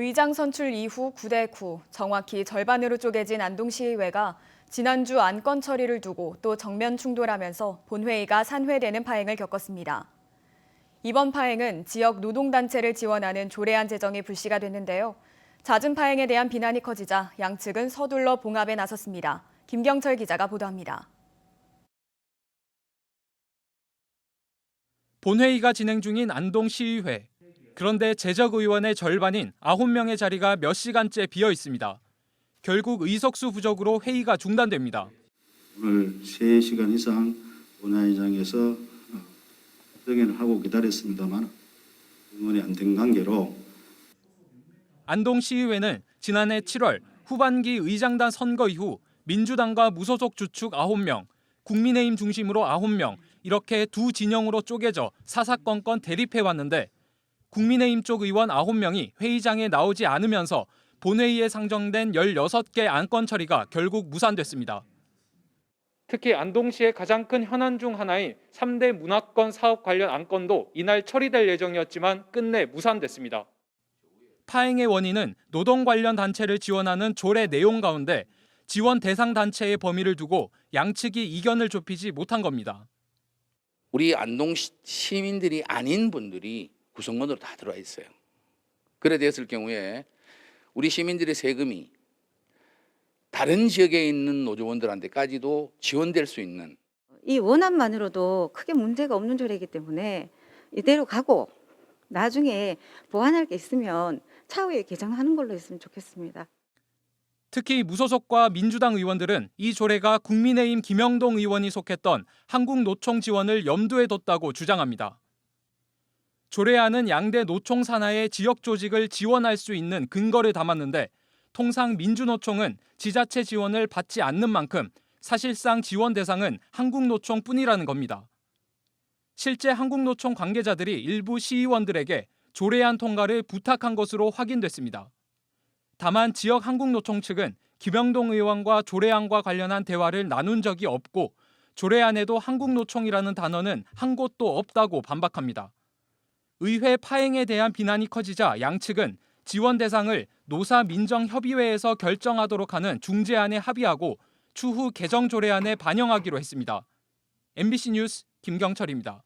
의장 선출 이후 9대 9, 정확히 절반으로 쪼개진 안동시의회가 지난주 안건 처리를 두고 또 정면 충돌하면서 본회의가 산회되는 파행을 겪었습니다. 이번 파행은 지역 노동단체를 지원하는 조례안 제정이 불씨가 됐는데요. 잦은 파행에 대한 비난이 커지자 양측은 서둘러 봉합에 나섰습니다. 김경철 기자가 보도합니다. 본회의가 진행 중인 안동시의회. 그런데 재적 의원의 절반인 9명의 자리가 몇 시간째 비어 있습니다. 결국 의석수 부족으로 회의가 중단됩니다. 오늘 3시간 이상 본회의장에서 어, 정연을 하고 기다렸습니다만 응원이 안 된 관계로 안동시의회는 지난해 7월 후반기 의장단 선거 이후 민주당과 무소속 주축 9명, 국민의힘 중심으로 9명 이렇게 두 진영으로 쪼개져 사사건건 대립해 왔는데 국민의힘 쪽 의원 9명이 회의장에 나오지 않으면서 본회의에 상정된 16개 안건 처리가 결국 무산됐습니다. 특히 안동시의 가장 큰 현안 중 하나인 3대 문화권 사업 관련 안건도 이날 처리될 예정이었지만 끝내 무산됐습니다. 파행의 원인은 노동 관련 단체를 지원하는 조례 내용 가운데 지원 대상 단체의 범위를 두고 양측이 이견을 좁히지 못한 겁니다. 우리 안동 시- 시민들이 아닌 분들이 구성원으로 다 들어와 있어요. 그래 되었을 경우에 우리 시민들의 세금이 다른 지역에 있는 노조원들한테까지도 지원될 수 있는 이 원안만으로도 크게 문제가 없는 조례이기 때문에 이대로 가고 나중에 보완할 게 있으면 차후에 개정하는 걸로 했으면 좋겠습니다. 특히 무소속과 민주당 의원들은 이 조례가 국민의힘 김영동 의원이 속했던 한국노총 지원을 염두에 뒀다고 주장합니다. 조례안은 양대 노총 산하의 지역 조직을 지원할 수 있는 근거를 담았는데 통상 민주노총은 지자체 지원을 받지 않는 만큼 사실상 지원 대상은 한국노총뿐이라는 겁니다. 실제 한국노총 관계자들이 일부 시의원들에게 조례안 통과를 부탁한 것으로 확인됐습니다. 다만 지역 한국노총 측은 김영동 의원과 조례안과 관련한 대화를 나눈 적이 없고 조례안에도 한국노총이라는 단어는 한 곳도 없다고 반박합니다. 의회 파행에 대한 비난이 커지자 양측은 지원 대상을 노사 민정 협의회에서 결정하도록 하는 중재안에 합의하고 추후 개정 조례안에 반영하기로 했습니다. MBC 뉴스 김경철입니다.